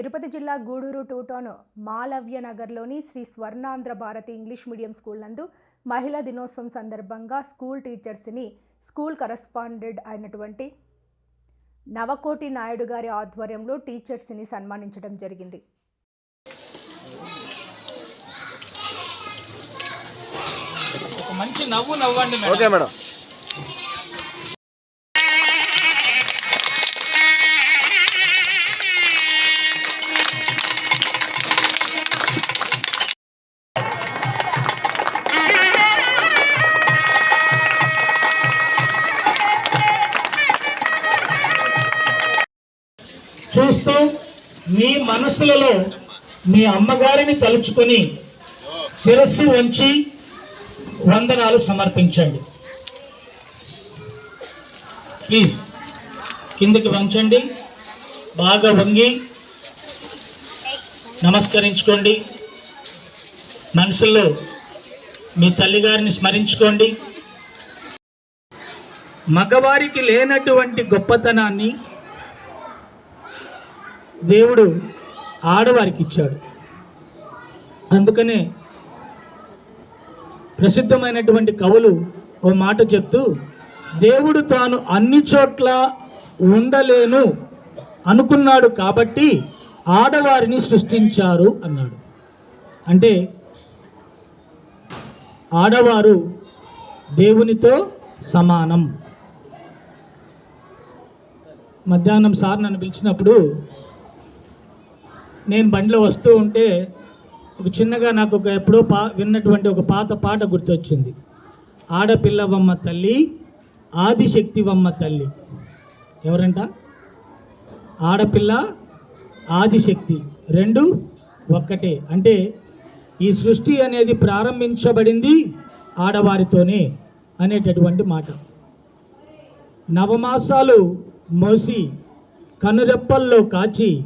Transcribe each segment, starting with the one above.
తిరుపతి జిల్లా Gudur two town Malaviya నగర్లోని Sri Swarnandhra Bharati English medium school నందు మహిళా దినోత్సవం సందర్భంగా స్కూల్ టీచర్స్ని స్కూల్ కరస్పాండెంట్ అయినటువంటి నవకోటి నాయుడు గారి ఆధ్వర్యంలో టీచర్స్ని సన్మానించడం జరిగింది. మంచి నవ్వు నవ్వండి ఓకే మేడం. మీ మనసులలో మీ అమ్మగారిని తలుచుకొని శిరస్సు వంచి వందనాలు సమర్పించండి. ప్లీజ్ కిందకి వంచండి. బాగా వంగి నమస్కరించుకోండి. మనసులో మీ తల్లిగారిని స్మరించుకోండి. మగవారికి లేనటువంటి గొప్పతనాన్ని దేవుడు ఆడవారికి ఇచ్చాడు. అందుకనే ప్రసిద్ధమైనటువంటి కవులు ఓ మాట చెప్తూ దేవుడు తాను అన్ని చోట్ల ఉండలేను అనుకున్నాడు కాబట్టి ఆడవారిని సృష్టించారు అన్నాడు. అంటే ఆడవారు దేవునితో సమానం. మధ్యాహ్నం సార్ నన్ను పిలిచినప్పుడు నేను బండిలో వస్తూ ఉంటే ఒక చిన్నగా నాకు ఒక ఎప్పుడో పా విన్నటువంటి ఒక పాత పాట గుర్తొచ్చింది. ఆడపిల్లవమ్మ తల్లి ఆదిశక్తివమ్మ తల్లి. ఎవరంట? ఆడపిల్ల ఆదిశక్తి. రెండు ఒక్కటే. అంటే ఈ సృష్టి అనేది ప్రారంభించబడింది ఆడవారితోనే అనేటటువంటి మాట. నవమాసాలు మోసి కనురెప్పల్లో కాచి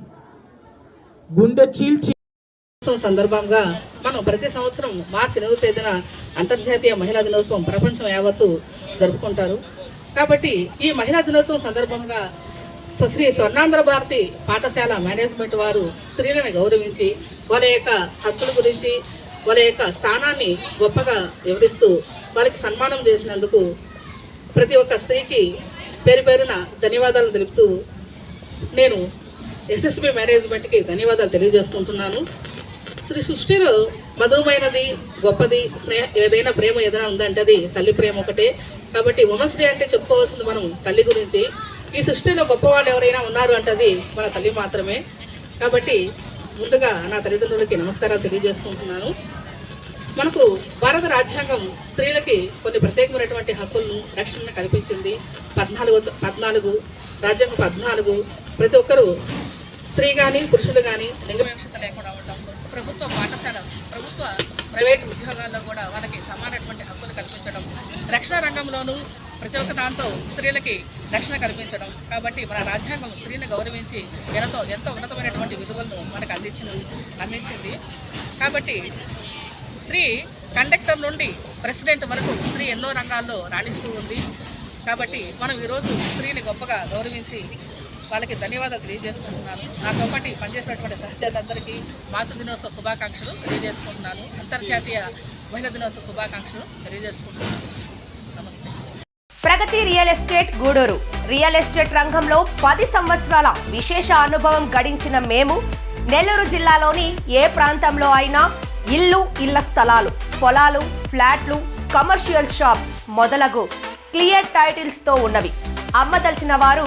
గుండె చీల్చి సందర్భంగా మనం ప్రతి సంవత్సరం మార్చి ఎనిమిది తేదీన అంతర్జాతీయ మహిళా దినోత్సవం ప్రపంచం యావత్తు జరుపుకుంటారు. కాబట్టి ఈ మహిళా దినోత్సవం సందర్భంగా శ్రీ స్వర్ణాంధ్ర భారతి పాఠశాల మేనేజ్మెంట్ వారు స్త్రీలను గౌరవించి వాళ్ళ యొక్క హక్కుల గురించి వాళ్ళ యొక్క స్థానాన్ని గొప్పగా వివరిస్తూ వాళ్ళకి సన్మానం చేసినందుకు ప్రతి ఒక్క స్త్రీకి పేరు పేరున ధన్యవాదాలు తెలుపుతూ నేను ఎస్ఎస్బి మేనేజ్మెంట్కి ధన్యవాదాలు తెలియజేసుకుంటున్నాను. శ్రీ సృష్టిలో మధురమైనది గొప్పది స్నేహ ఏదైనా ప్రేమ ఏదైనా ఉందంటే అది తల్లి ప్రేమ ఒకటే. కాబట్టి ఉమెన్స్ డే అంటే చెప్పుకోవాల్సింది మనం తల్లి గురించి. ఈ సృష్టిలో గొప్పవాళ్ళు ఎవరైనా ఉన్నారు అంటే అది మన తల్లి మాత్రమే. కాబట్టి ముందుగా నా తల్లిదండ్రులకి నమస్కారాలు తెలియజేసుకుంటున్నాను. మనకు భారత రాజ్యాంగం స్త్రీలకి కొన్ని ప్రత్యేకమైనటువంటి హక్కులను రక్షణను కల్పించింది. పద్నాలుగు పద్నాలుగు రాజ్యాంగం పద్నాలుగు. ప్రతి ఒక్కరూ స్త్రీ కానీ పురుషులు కానీ లింగ వివక్షత లేకుండా ఉండడం ప్రభుత్వ పాఠశాల ప్రభుత్వ ప్రైవేట్ ఉద్యోగాల్లో కూడా వాళ్ళకి సమానటువంటి హక్కులు కల్పించడం రక్షణ రంగంలోనూ ప్రతి ఒక్క దాంతో స్త్రీలకి రక్షణ కల్పించడం. కాబట్టి మన రాజ్యాంగం స్త్రీని గౌరవించి ఎంతో ఎంతో ఉన్నతమైనటువంటి విలువలను మనకు అందించిన అందించింది. కాబట్టి స్త్రీ కండక్టర్ నుండి ప్రెసిడెంట్ వరకు స్త్రీ ఎన్నో రంగాల్లో రాణిస్తూ ఉంది. కాబట్టి మనం ఈరోజు స్త్రీని గొప్పగా గౌరవించి వాళ్ళకి ధన్యవాదాలు తెలియజేసుకుంటున్నాను. నాతో పాటు పనిచేసినటువంటి సహచరులందరికీ మాతృ దినోత్సవ శుభాకాంక్షలు తెలియజేసుకుంటున్నాను. అంతర్జాతీయ మహిళా దినోత్సవ శుభాకాంక్షలు తెలియజేసుకుంటున్నాను. నమస్తే. Pragati real estate Gudur. Real estate రంగంలో పది సంవత్సరాల విశేష అనుభవం గడించిన మేము నెల్లూరు జిల్లాలోని ఏ ప్రాంతంలో అయినా ఇల్లు ఇళ్ళ స్థలాలు పొలాలు ఫ్లాట్లు కమర్షియల్ షాప్స్ మొదలగు క్లియర్ టైటిల్స్తో ఉన్నవి. అమ్మదలిచిన వారు